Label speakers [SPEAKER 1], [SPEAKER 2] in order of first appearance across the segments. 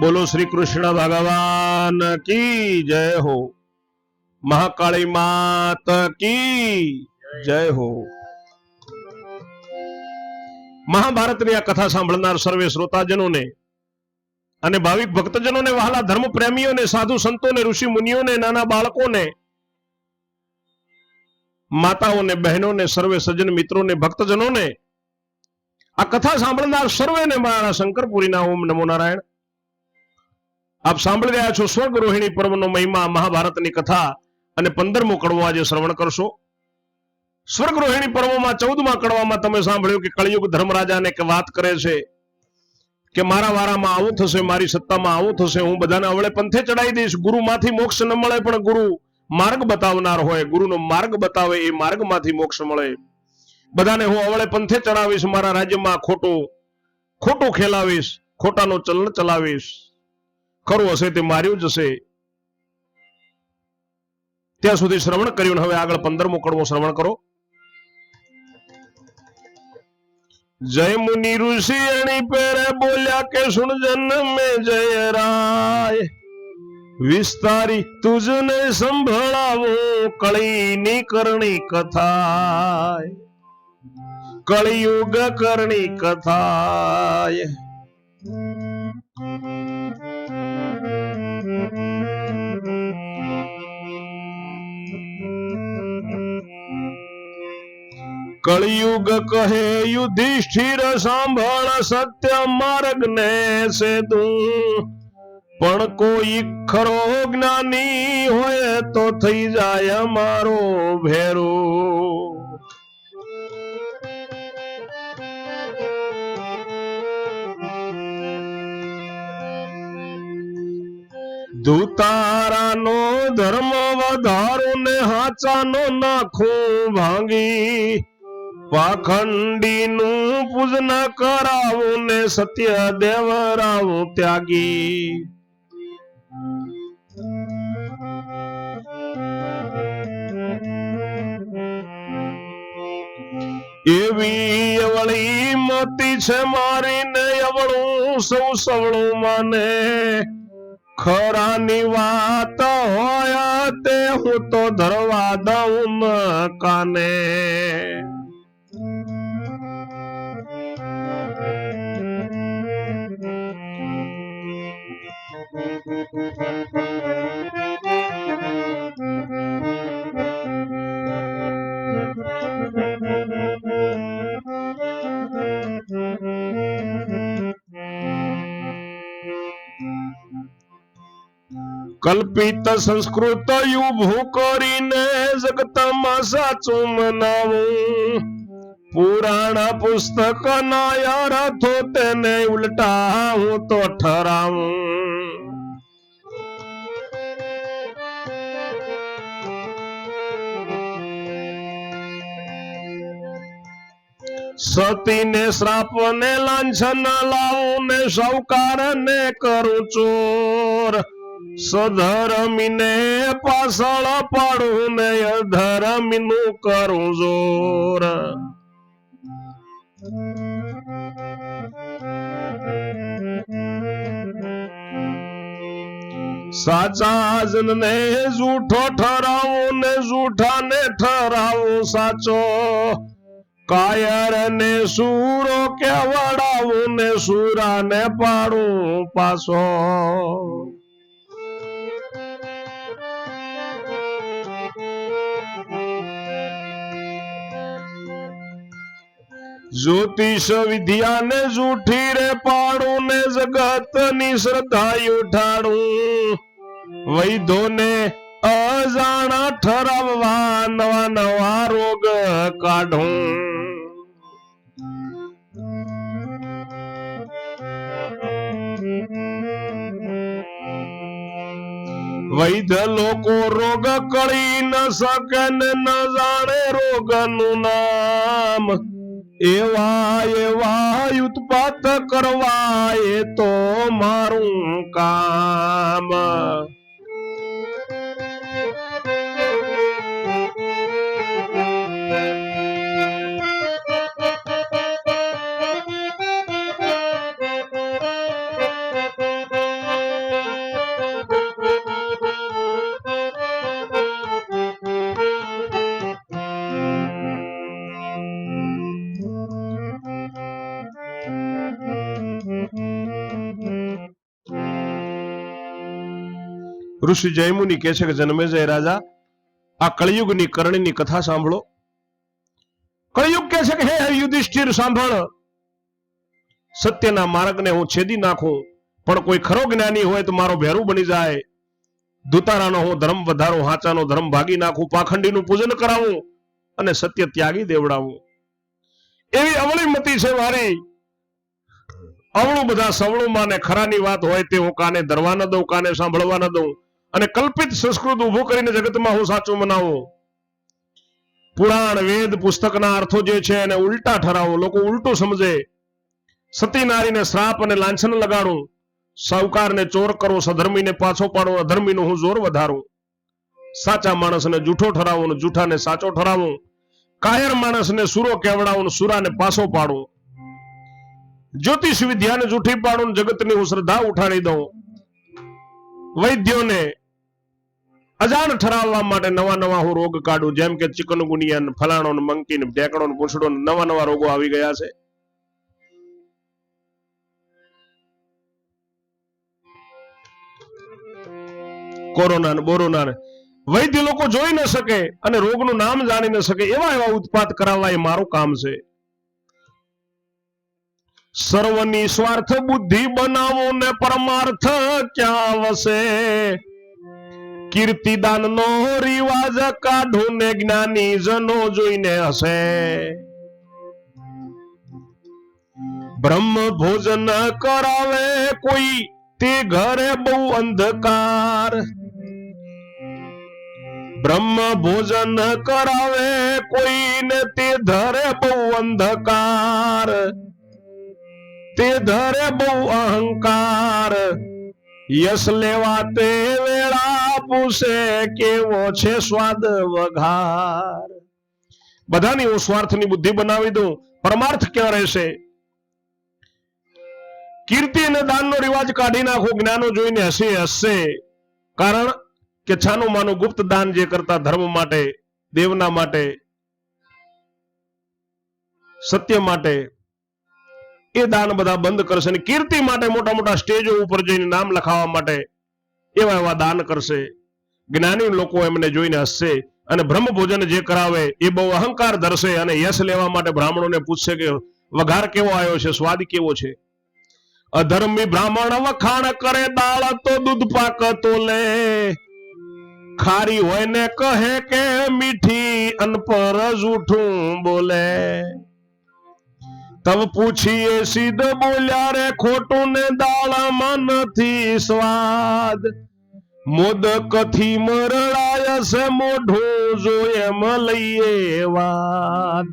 [SPEAKER 1] બોલો શ્રી કૃષ્ણ ભગવાન કી જય હો? મહાકાળી માત કી જય હો? મહાભારતની આ કથા સાંભળનાર સર્વે શ્રોતાજનોને અને ભાવિક ભક્તજનોને વહાલા ધર્મ પ્રેમીઓને સાધુ સંતોને, ઋષિ મુનિઓને, નાના બાળકોને માતાઓને, બહેનોને, સર્વે સજ્જન મિત્રોને, ભક્તજનોને આ કથા સાંભળનાર સર્વેને મારા શંકરપુરીના ઓમ નમો નારાયણ. આપ સાંભળી રહ્યા છો સ્વર્ગ રોહિણી પર્વનો મહિમા મહાભારતની કથા અને પંદરમો કડવો આજે શ્રવણ કરશો. સ્વર્ગ રોહિણી પર્વમાં ચૌદમા કડવામાં તમે સાંભળ્યું કે કળિયુગ ધર્મરાજાને કે વાત કરે છે કે મારા વારામાં આવું થશે, મારી સત્તામાં આવું થશે, હું બધાને અવળે પંથે ચડાવી દઈશ. ગુરુમાંથી મોક્ષ ન મળે પણ ગુરુ માર્ગ બતાવનાર હોય, ગુરુનો માર્ગ બતાવે, એ માર્ગમાંથી મોક્ષ મળે. બધાને હું અવળે પંથે ચડાવીશ, મારા રાજ્યમાં ખોટું ખોટું ખેલાવીશ, ખોટાનો ચલણ ચલાવીશ. ખરું હશે તે માર્યું જશે ત્યાં સુધી શ્રવણ કર્યું હવે આગળ પંદરમો કડવો શ્રવણ કરો. જય મુનિ ઋષિ એની પેરે બોલ્યા કે સુણ જન્મે જય રાય. વિસ્તારી તુજને સંભળાવું કળીની કરણી કથાય કળિયુગ કરણી કથાય કળિયુગ કહે યુધિષ્ઠિર સાંભળ સત્ય માર્ગ ને સેતું પણ કોઈ ખરો જ્ઞાની હોય તો થઈ જાય અમારો ભેરો. દુતારાનો ધર્મ વધારું ને હાચાનો નાખું ભાંગી. પાખંડીનું પૂજન કરાવું ને સત્ય દેવરાવું ત્યાગી. એવી અવળી મોતી છે મારી ને અવળું સૌ સવળું માને. ખરાની વાત હોય તે હું તો ધરવા દઉં કાને. કલ્પિત સંસ્કૃત ઉભું કરીને જગતમાં સાચું મનાવું પુરાણ પુસ્તક ના અર્થો તેને ઉલટા હું તો સતીને શ્રાપ ને લાંછન લાવું ને સૌકાર ને કરું ચોર. સધર્મીને પાછળ પાડું ને અધર્મીનું કરું જોર. સાચા જનને જૂઠો ઠરાવું ને જૂઠાને ઠરાવું સાચો. કાયર ને સૂરો કેવડાવું ને સૂરાને પાડું પાછો. જ્યોતિષ વિદ્યાને જૂઠી રે પાડું ને જગતની શ્રદ્ધા ઉઠાડું. વૈધો ને અજાણા ઠરાવવા નવા નવા રોગ કાઢું. વૈધ લોકો રોગ કળી ન શકે ને જાણે રોગનું નામ. એવા એવા ઉત્પાત કરવા એ તો મારું કામ. ઋષિ જયમુનિ કહે છે કે જન્મેજય રાજા, આ કળિયુગની કરણીની કથા સાંભળો. કળિયુગ કહે છે કે હે યુધિષ્ઠિર, સાંભળ. સત્યના માર્ગને હું છેદી નાખું, પણ કોઈ ખરો જ્ઞાની હોય તો મારો ભેરું બની જાય. દુતારાનો હું ધર્મ વધારું, હાચાનો ધર્મ ભાગી નાખું, પાખંડીનું પૂજન કરાવું અને સત્ય ત્યાગી દેવડાવું. એવી અવળી મતી છે મારી. અવળું બધા સવળું માં ને ખરાની વાત હોય તે હું કાને ધરવા ન દઉં, કાને સાંભળવા ન દઉં. અને કલ્પિત સંસ્કૃત ઊભું કરીને જગતમાં હું સાચું મનાવું. પુરાણ, વેદ, પુસ્તકના અર્થો જે છે એને ઉલટા ઠરાવો. લોકો ઉલટું સમજે. સતી નારીને શ્રાપ અને લાંછન લગાડું. સાવકારને ચોર કરો, સધર્મીને પાછો પાડો, અધર્મીનું હું જોર વધારું. સાચા માણસને જૂઠો ઠરાવું જૂઠાને સાચો ઠરાવું. કાયર માણસને સુરો કેવડાવું સુરાને પાછો પાડું. જ્યોતિષ વિદ્યાને જૂઠી પાડું જગતની હું શ્રદ્ધા ઉઠાડી દઉં. વૈદ્યોને અજાણ ઠરાવવા માટે નવા નવા હું રોગ કાઢું, જેમ કે ચિકનગુનિયા ફલાણો ને મંકી ને ઢેકડો ને પૂછડો નવા નવા રોગો આવી ગયા છે. કોરોના ને બોરોના ને વૈદ્ય લોકો જોઈ ન શકે અને રોગનું નામ જાણી ન શકે એવા એવા ઉત્પાદ કરાવવા એ મારું કામ છે. સર્વની સ્વાર્થ બુદ્ધિ બનાવો ને પરમાર્થ ક્યાં વસે કીર્તિદાન નો રિવાજ કાઢું ને જ્ઞાની જનો જોઈને હશે બ્રહ્મ ભોજન કરાવે કોઈ તે ઘરે બહુ અંધકાર. બ્રહ્મ ભોજન કરાવે કોઈને તે ધરે બહુ અંધકાર. તે ધરે બહુ અહંકાર. યશ લેવા તે વેળા પૂછે કેવો છે સ્વાદ વઘાર? બધાની હું સ્વાર્થની બુદ્ધિ બનાવી દઉં. પરમાર્થ ક્યાં રહેશે? કીર્તિ અને દાનનો રિવાજ કાઢી નાખો, જ્ઞાનો જોઈને હસી હસશે. કારણ કે છાનું માનું ગુપ્ત દાન જે કરતા ધર્મ માટે, દેવના માટે, સત્ય માટે, એ દાન બધા બંધ કરશે. અને કીર્તિ માટે મોટા મોટા સ્ટેજો ઉપર જઈને નામ લખાવવા માટે એવા એવા દાન કરશે. જ્ઞાની લોકો એમને જોઈને હસશે અને બ્રહ્મ ભોજન જે કરાવે એ બહુ અહંકાર ધરશે અને યશ લેવા માટે બ્રાહ્મણોને પૂછશે કે વઘાર કેવો આવ્યો છે, સ્વાદ કેવો છે? અધર્મી બ્રાહ્મણ વખાણ કરે દાળ તો દૂધ પાક તો લે. ખારી હોય ને કહે કે મીઠી અનપર જૂઠું બોલે. તબ પૂછીએ સીધ બોલ્યા રે ખોટું ને દાળમાં નથી સ્વાદ. મોદકથી મરડાય છે મોઢું જો એમ લઈએ વાદ.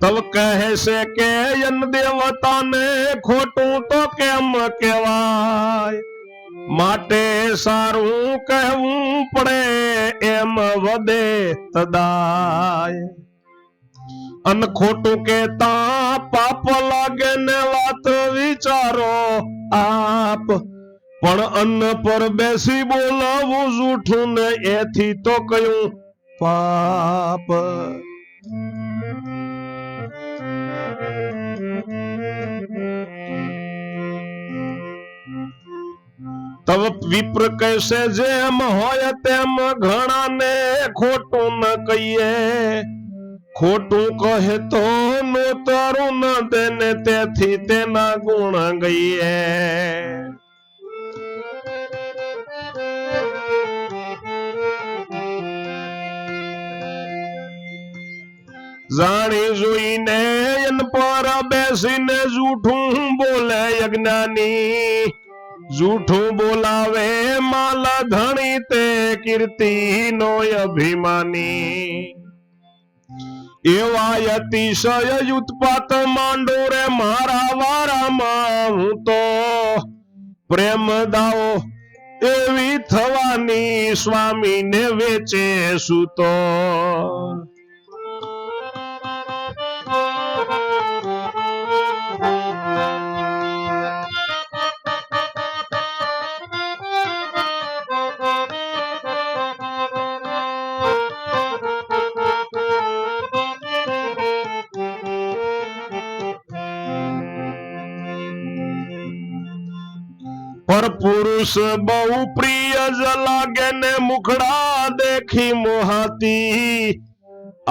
[SPEAKER 1] તવ કહે છે કે યન દેવતાને ખોટું તો કેમ કહેવાય? માટે સારું કહેવું પડે, એમ વધે તદાય. અન ખોટું કેતા પાપ લાગે ને વાત વિચારો આપ. પણ અન્ન પર બેસી બોલાવું જૂઠું ને એથી તો કયું પાપ. તવ વિપ્ર કહેશે જેમ હોય તેમ ઘણાને ખોટું ન કહીએ. ખોટું કહે તો નોતરું ન તેને તેથી તેના ગુણ ગઈએ. જાણી જોઈને એન પર બેસીને જૂઠું બોલે અજ્ઞાની. જૂઠું બોલાવે માલા ધણી તે કીર્તિ નો અભિમાની. એવા અતિશય ઉત્પાત માંડો રે મારા વારામાં હું તો પ્રેમ દાવો એવી થવાની સ્વામીને વેચે સૂતો પુરુષ બહુ પ્રિય જ લાગે ને મુખડા દેખી મોહાતી.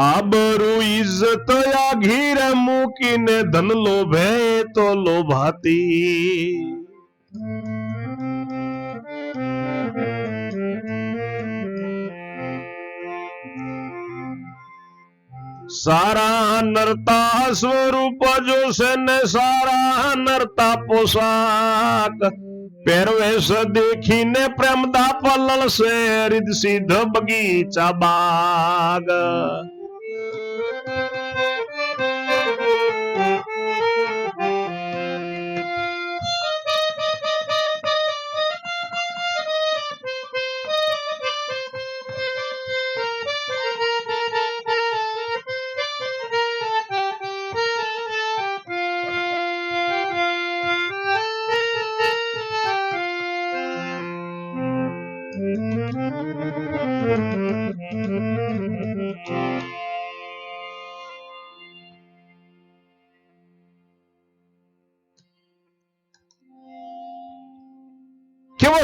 [SPEAKER 1] આબરૂ ઇજ્જત આ ઘીર મૂકીને ધન લોભે તો લોભાતી. સારા નરતા સ્વરૂપ જોશે ને સારા નરતા પોશાક. પહેરવેશ દેખીને પ્રેમદા પલળશે રીત સીધ બગીચા બાગ.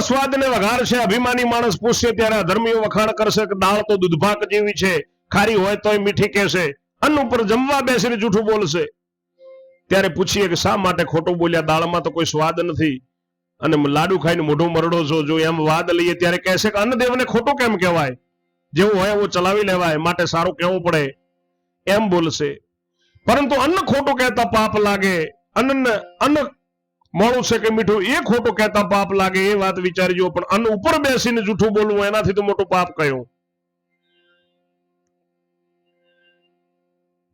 [SPEAKER 1] સ્વાદ ને વઘાર છે, અભિમાની માણસ પૂછશે ત્યારે અધર્મીઓ વખાણ કરશે કે દાળ તો દૂધભાક જેવી છે, ખારી હોય તોય મીઠી કહેશે. અન્ન ઉપર જમવા બેસીને જૂઠું બોલશે. ત્યારે પૂછીએ કે શા માટે ખોટું બોલ્યા? દાળમાં તો કોઈ સ્વાદ નથી. અને લાડુ ખાઈને મોઢું મરડો છો, જો એમ વાદ લઈએ ત્યારે કહેશે કે અન્નદેવને ખોટું કેમ કહેવાય? જેવું હોય એવું ચલાવી લેવાય, માટે સારું કહેવું પડે. એમ બોલશે. પરંતુ અન્ન ખોટું કહેતા પાપ લાગે. અન્ન અન્ન મોડું છે કે મીઠું? એ ખોટું કહેતા પાપ લાગે, એ વાત વિચારજો. પણ અન્ન ઉપર બેસીને જૂઠું બોલવું, એનાથી તો મોટું પાપ કયું?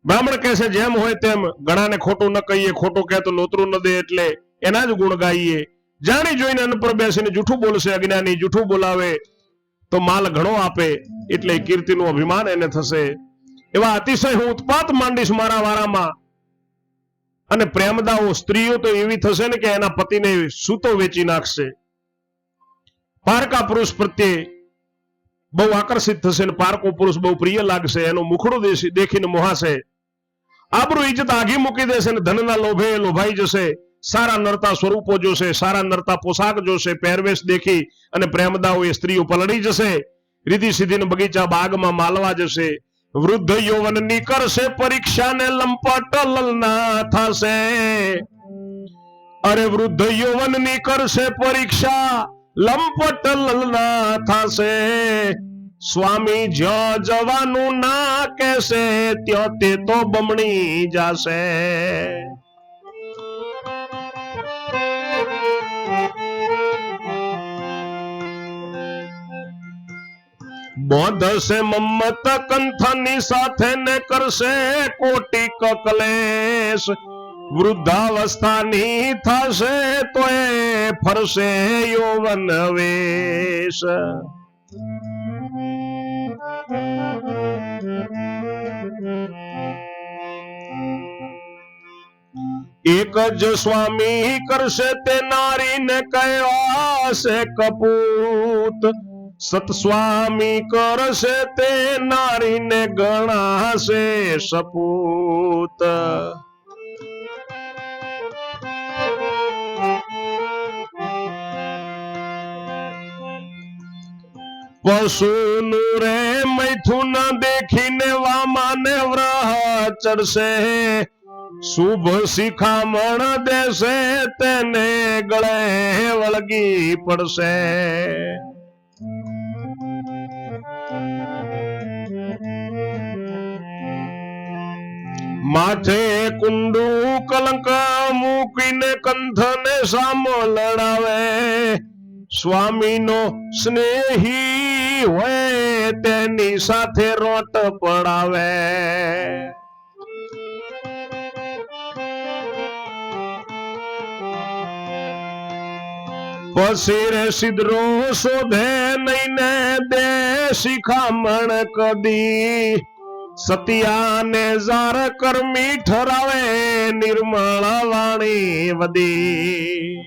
[SPEAKER 1] બ્રાહ્મણ કહે છે, જેમ હોય તેમ ઘણાને ખોટું ન કહીએ, ખોટું કહે તો ન દે એટલે એના જ ગુણ ગાઈએ. જાણી જોઈને અન્ન પર બેસીને જૂઠું બોલશે, અજ્ઞાની જૂઠું બોલાવે, તો માલ ઘણો આપે, એટલે કીર્તિનું અભિમાન એને થશે. એવા અતિશય હું ઉત્પાત માંડીશ મારા વારામાં. અને પ્રેમદાઓ સ્ત્રીઓ તો એવી થશે ને કે એના પતિને સૂતો વેચી નાખશે. પારકા પુરુષ પ્રત્યે બહુ આકર્ષિત થશે ને પારકો પુરુષ બહુ પ્રિય લાગશે. એનું મુખડું દેખીને મોહાશે. આબરૂ ઇજ્જત આઘી મૂકી દેશે ને ધનના લોભે લોભાઈ જશે. સારા નરતા સ્વરૂપો જોશે, સારા નરતા પોશાક જોશે, પહેરવેશ દેખી અને પ્રેમદાઓ એ સ્ત્રીઓ પલળી જશે. રીધી સીધી બગીચા બાગમાં માલવા જશે. વૃદ્ધ યૌવનની કરશે પરીક્ષા ને લંપટ, લલના થશે. અરે વૃદ્ધ યૌવનની કરશે પરીક્ષા, લંપટ, લલના થશે. સ્વામી જ જવાનું ના કહેશે, ત્યાં તે તો બમણી જાશે. બોધશે મમ્મત કંથની સાથે ને કરશે કોટી કકલેશ વૃદ્ધાવસ્થાની થશે તો એ ફરશે યૌવન વેશ એક જ સ્વામી કરશે તે નારીને કહેવાશે કપૂત સતસ્વામી કરશે તે નારીને ગણાશે સપૂત. પશુનું રે મૈથુન દેખીને વામાને વ્રહ ચડશે. શુભ શિખામણ દેશે તેને ગળે વળગી પડશે. માથે કુંડું કલંક મૂકીને કંથને સામો લડાવે. સ્વામીનો સ્નેહી હોય તેની સાથે રોટ પડાવે. પછી રે સિદ્રો શોધે નહીં ને દે શિખામણ કદી. સતિયાને જાર કર્મી ઠરાવે નિર્મળ વાણી વદી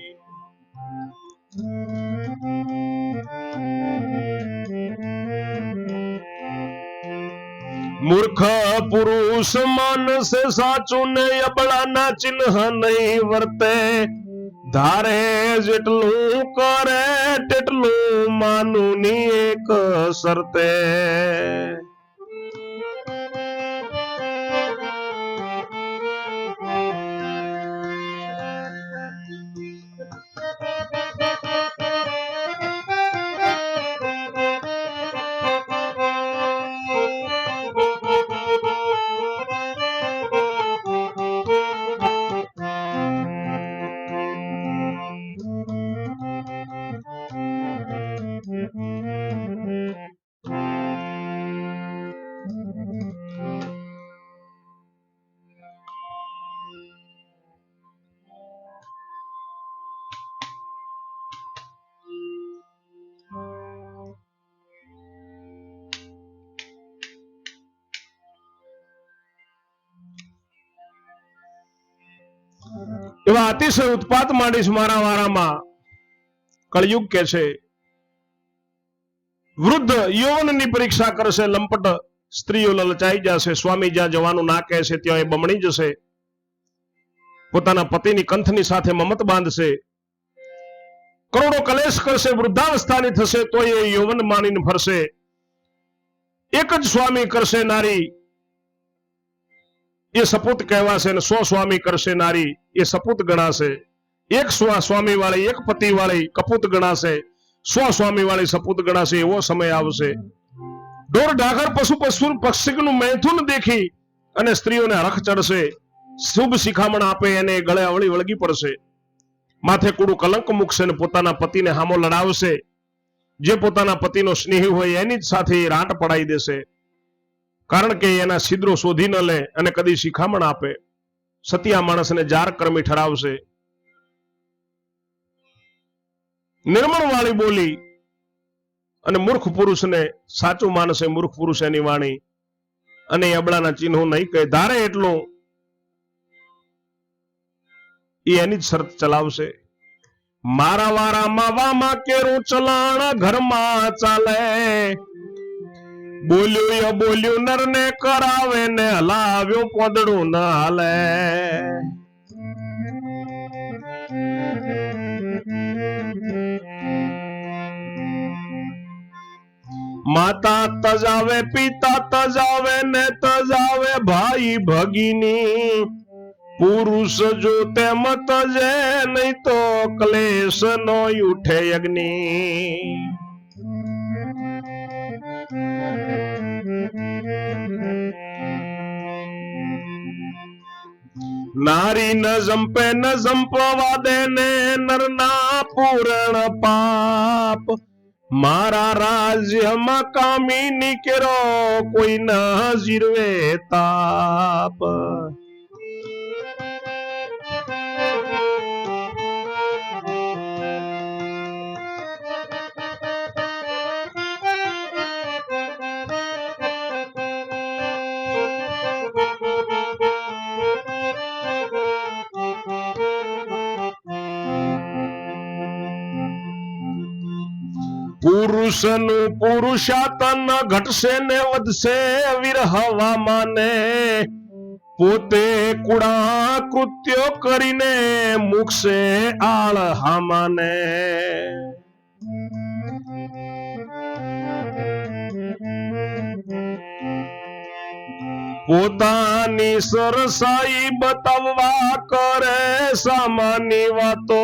[SPEAKER 1] મૂર્ખ પુરુષ માનસ સાચું ને અબળાના ચિહ્ન નહીં વર્તે ધારે જેટલું કરે તેટલું માનું ની એક શરતે એવા અતિશય ઉત્પાત માંડીશ મારા વારામાં. કળયુગ કે છે, વૃદ્ધ યૌવનની પરીક્ષા કરશે, લંપટ સ્ત્રીઓ લલચાઈ જશે, સ્વામી જ્યાં જવાનું ના કહે છે, ત્યાં એ બમણી જશે. પોતાના પતિની કંથની સાથે મમત બાંધશે. કરોડો કલેશ કરશે, વૃદ્ધાવસ્થાની થશે, તો એ યૌવન માનીને ફરશે. એક જ સ્વામી કરશે નારી એ સપૂત કહેવાશે અને સો સ્વામી કરશે નારી, એ સપૂત ગણાશે. એક સ્વા સ્વામી વાળી એક પતિ વાળી કપૂત ગણાશે. સો સ્વામી વાળી સપૂત ગણાશે, એવો સમય આવશે. ઢોર ઢાકર પશુ પશુ પક્ષીનું મૈથુન દેખી અને સ્ત્રીઓને હરખ ચડશે. શુભ શિખામણ આપે એને ગળે અવળી વળગી પડશે. માથે કુડું કલંક મૂકશે અને પોતાના પતિને હામો લડાવશે. જે પોતાના પતિનો સ્નેહી હોય એની જ સાથે રાટ પડાઈ દેશે. કારણ કે એના છિદ્રો શોધી ન લે અને કદી શિખામણ આપે. સતિયા માણસને જાર કર્મી ઠરાવશે. નિર્મળ વાળી બોલી અને મૂર્ખ પુરુષને, સાચું માનશે મૂર્ખ પુરુષ એની વાણી અને અબળાના ચિહ્નો નહીં કહે. ધારે એટલું, એ એની જ શરત ચલાવશે. મારા વારા માવામાં કેરું ચલાણ ઘરમાં ચાલે. બોલ્યું ય બોલ્યું, નરને કરાવે ને હલાવ્યું પોદડું ન હાલે માતા તજાવે, પિતા તજાવે ને તજાવે ભાઈ ભગીની. પુરુષ જો તેમ તજે, નહીં તો ક્લેશ નો ઉઠે અગ્નિ નારી ન જંપે, ન જંપવા દે ને નરના પૂરણ પાપ. મારા રાજ્યમાં કામી નીકળો કોઈ ન જીરવે તાપ. પુરુષનું પુરુષાતન ઘટશે ને વધશે વિરહવા માને પોતે કુડા કૃત્યો કરીને મૂકશે આળ હામાને પોતાની સરસાઈ બતાવવા કરે સામાની વાતો.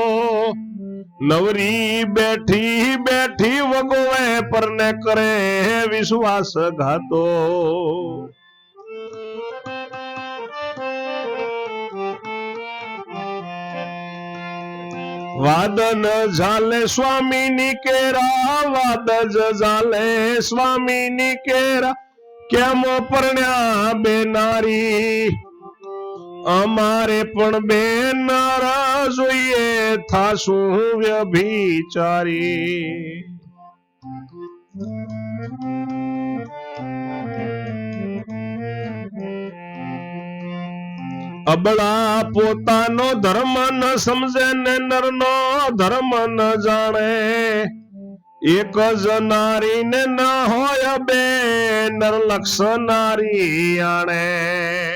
[SPEAKER 1] નવરી બેઠી બેઠી વગોવે પરને કરે વિશ્વાસ ઘાતો વાદન ઝાલે સ્વામી ની કેરા વાદ જ ઝાલે સ્વામી ની કેરા કેમ પરણ્યા બેનારી અમારે પણ બે નારા જોઈએ, થાશું વ્યભિચારી. અબળા પોતાનો ધર્મ ન સમજે ને નરનો ધર્મ ન જાણે. એક જ નારી ને ન હોય, બે નરલક્ષ નારી આણે.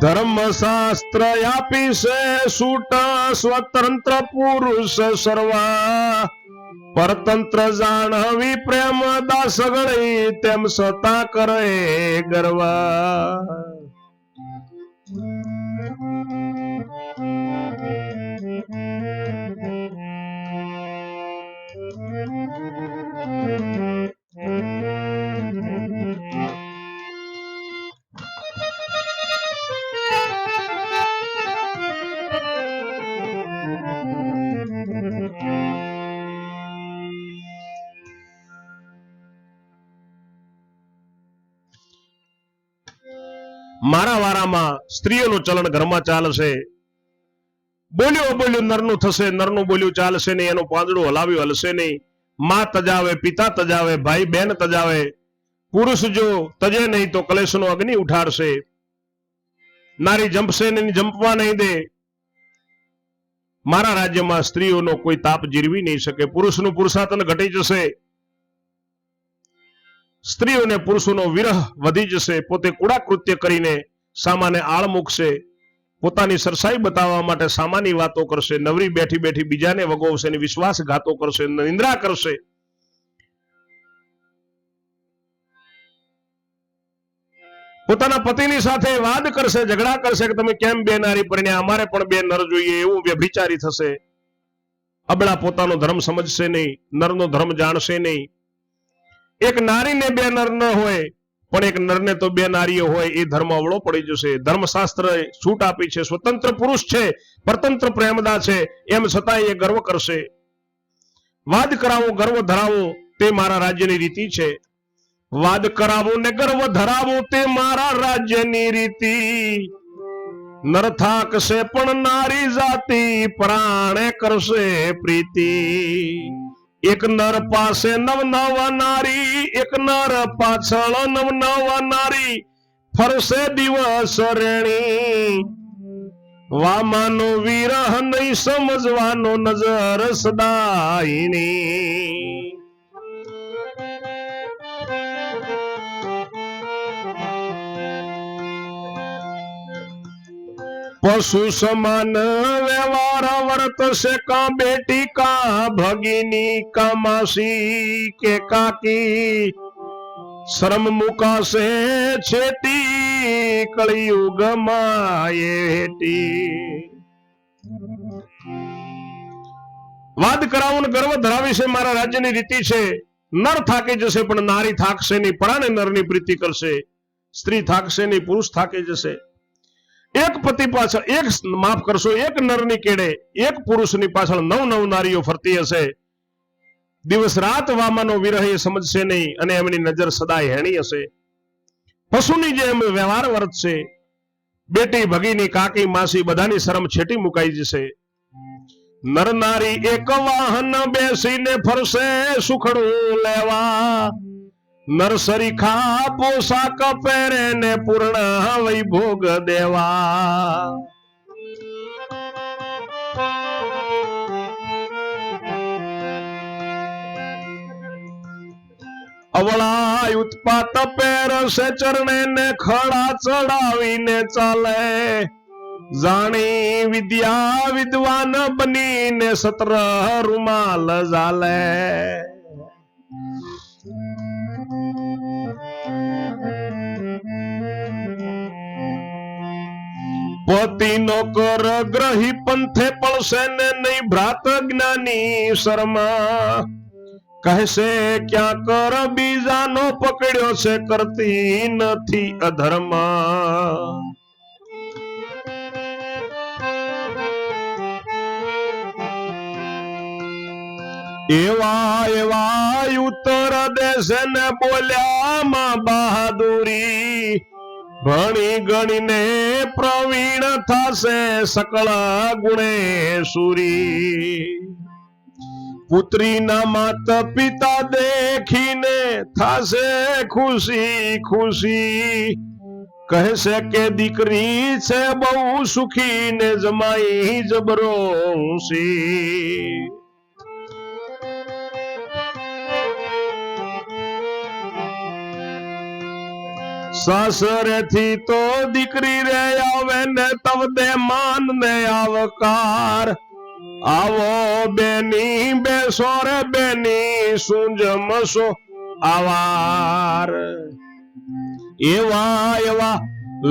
[SPEAKER 1] ધર્મ શાસ્ત્ર આપી છે, સૂટ સ્વતંત્ર પુરુષ સર્વા. પરતંત્ર જાણવી પ્રેમ દાસ ગણી તેમ સતા કરે ગરવા. સ્ત્રીઓનું ચલણ ઘરમાં ચાલશે. બોલ્યો, બોલ્યું, નરનું થશે, નરનું બોલ્યું, ચાલશે નહીં. એનું પાંદડું હલાવ્યું, હલશે નહીં. માં તજાવે, પિતા તજાવે, ભાઈ બેન તજાવે. પુરુષ જો તજે નહીં તો કલેશનો અગ્નિ ઉઠાડશે. નારી જંપશે નહીં જંપવા નહીં દે. મારા રાજ્યમાં સ્ત્રીઓનો કોઈ તાપ જીરવી નહીં શકે. પુરુષનું પુરુષાતન ઘટી જશે. સ્ત્રીઓને પુરુષોનો વિરહ વધી જશે. પોતે કુડા કૃત્ય કરીને સામાને આળ મૂકશે પોતાની સરસાઈ બતાવવા માટે સામાની વાતો કરશે, નવરી બેઠી બેઠી બીજાને વગોવશે વિશ્વાસઘાતો કરશે, નિંદ્રા કરશે. પોતાના પતિની સાથે વાદ કરશે, ઝઘડા કરશે કે તમે કેમ બે નારી પરણ્યા અમારે પણ બે નર જોઈએ, એવું વ્યભિચારી થશે. અબળા પોતાનો ધર્મ સમજશે નહીં, નરનો ધર્મ જાણશે નહીં. એક નારીને બે નર ન હોય પણ એક નરને તો બે નારીઓ હોય એ ધર્મ અવળો પડી જશે. ધર્મશાસ્ત્ર છૂટ આપી છે, સ્વતંત્ર પુરુષ છે, પરતંત્ર પ્રેમદા છે, એમ છતાં એ ગર્વ કરશે. વાદ કરાવો, ગર્વ ધરાવો, તે મારા રાજ્યની રીતિ છે. વાદ કરાવો ને ગર્વ ધરાવો, તે મારા રાજ્યની રીતિ. નર થાકશે પણ નારી જાતિ, પ્રાણે કરશે પ્રીતિ. એક નર પાસે નવ નવા નારી, એક નર પાછળ નવ નવા નારી. ફરશે દિવસ રેણી. વામાનો વિરહ નહીં સમજવાનો નજર સદાયની. પશુ સમાન વ્યવહાર વર્તશે કા બેટી કા ભગીની કા માસી કે કાકી? શરમ મુકાશે છેટી કળિયુગ માયેટી વાદ કરાવું ગર્વ ધરાવી છે મારા રાજ્યની રીતિ છે. નર થાકી જશે પણ નારી થાકશે નહીં પરાણે નરની પ્રીતિ કરશે. સ્ત્રી થાકશે નહીં, પુરુષ થાકી જશે. એક પતિ પાછળ એક માફ કરશો, એક નરની કેડે એક પુરુષની પાછળ નવ નવ નારીઓ ફરતી હશે. દિવસ રાત વામાનો વિરહ એ સમજશે નહીં અને એમની નજર સદાય હેણી હશે. પશુની જેમ વ્યવહાર વર્તશે. બેટી ભગીની કાકી માસી બધાની શરમ છેટી મુકાઈ જશે. નર નારી એક વાહન બેસીને ફરશે, સુખડું લેવા. નરસરી ખા પોશાક પહેરે ને પૂર્ણ વૈભોગ દેવા. અવળાય ઉત્પાત પહેરશે ચરણે ને ખડા ચડાવીને ચાલે. જાણી વિદ્યા વિદ્વાન બનીને સત્ર રૂમાલ ઝાલે. પતિનો કર, ગ્રહી પંથે પડશે ને નહીં ભ્રાત જ્ઞાની શર્મા. કહેશે, ક્યાં કર, બીજાનો પકડ્યો છે, કરતી નથી અધર્મ. એવા એવા ઉત્તર દેશે ને બોલ્યા માં બહાદુરી. ભણી ગણીને પ્રવીણ થશે સકળ ગુણે પુત્રીના માતા પિતા દેખીને થશે ખુશી ખુશી. કહેશે કે દીકરી છે બહુ સુખી ને જમાઈ જબરો સાસરેથી તો દીકરી રે આવે ને તબ દે માન ને આવકાર. આવો બેની બેસો રે, બેની શું જમશો આવાર. એવા એવા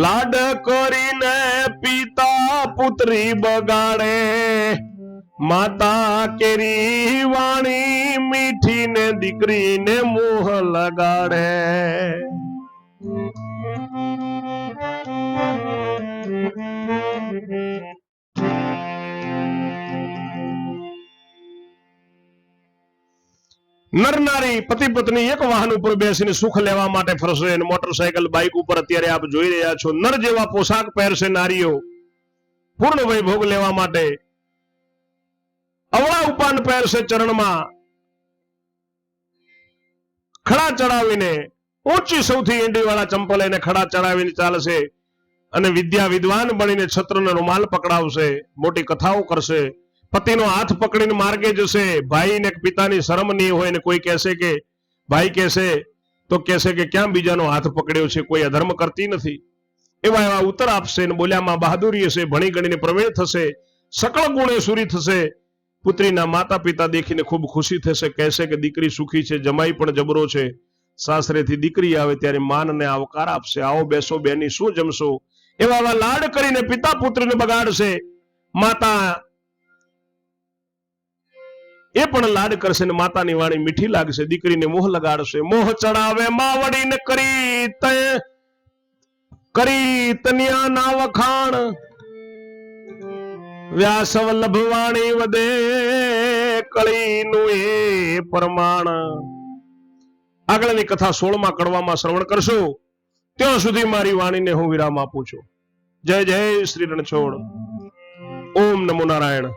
[SPEAKER 1] લાડ કરીને પિતા પુત્રી બગાડે. માતા કેરી વાણી મીઠી ને દીકરીને મોહ લગાડે. નર નારી પતિ પત્ની એક વાહન ઉપર બેસીને સુખ લેવા માટે ફરશે મોટરસાયકલ બાઇક ઉપર અત્યારે આપ જોઈ રહ્યા છો. નર જેવા પોશાક પહેરશે નારીઓ. પૂર્ણ વૈભોગ લેવા માટે. અવળા ઉપાન પહેરશે ચરણમાં. ખડા ચડાવીને, ઊંચી સૌથી ઈંડીવાળા ચંપલ એને ખડા ચડાવીને ચાલશે અને વિદ્યા વિદ્વાન બનીને છત્રનો રૂમાલ પકડાવશે, મોટી કથાઓ કરશે. પતિનો હાથ પકડીને માર્ગે જશે. ભાઈ ને પિતાની શરમ નહીં હોય ને કોઈ કહેશે કે, ભાઈ કહેશે, તો કહેશે કે ક્યાં બીજાનો હાથ પકડ્યો છે? કોઈ અધર્મ કરતી નથી. એવા એવા ઉત્તર આપશે ને બોલ્યામાં બહાદુરી હશે, ભણી ગણીને પ્રવીણ થશે, સકળ ગુણે સુરી થશે. પુત્રીના માતા પિતા દેખીને ખૂબ ખુશી થશે, કહેશે કે, દીકરી સુખી છે, જમાઈ પણ જબરો છે. સાસરેથી દીકરી આવે ત્યારે માનને આવકાર આપશે. આવો બેસો, બેની શું જમશો? એવા લાડ કરીને પિતા પુત્રને બગાડશે. માતા એ પણ લાડ કરશે ને માતાની વાણી મીઠી લાગશે, દીકરીને મોહ લગાડશે. મોહ ચડાવે માવડીને કરી કરી તનિયા ના વખાણ વ્યાસ વલ્લભ વાણી વધે કળીનું એ પ્રમાણ. આગળની કથા સોળમાં કડવામાં શ્રવણ કરશો. ત્યાં સુધી મારી વાણીને હું વિરામ આપું છું. જય જય શ્રી રણછોડ. ઓમ નમો નારાયણ.